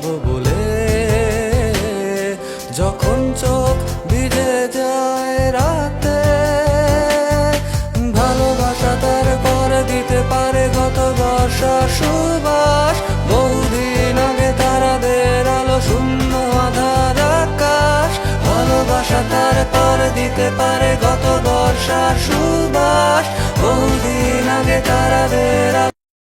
যাব বলে। যখন চোখ ভিজে যায় রাতে, ভালোবাসা তার করে দিতে পারে গত বর্ষা সুবাস। বহুদিন আগে তারাদের আলো শূন্য আধার আকাশ। ভালোবাসা তার করে দিতে পারে গত বর্ষা সুবাস। বহুদিন আগে তারাদের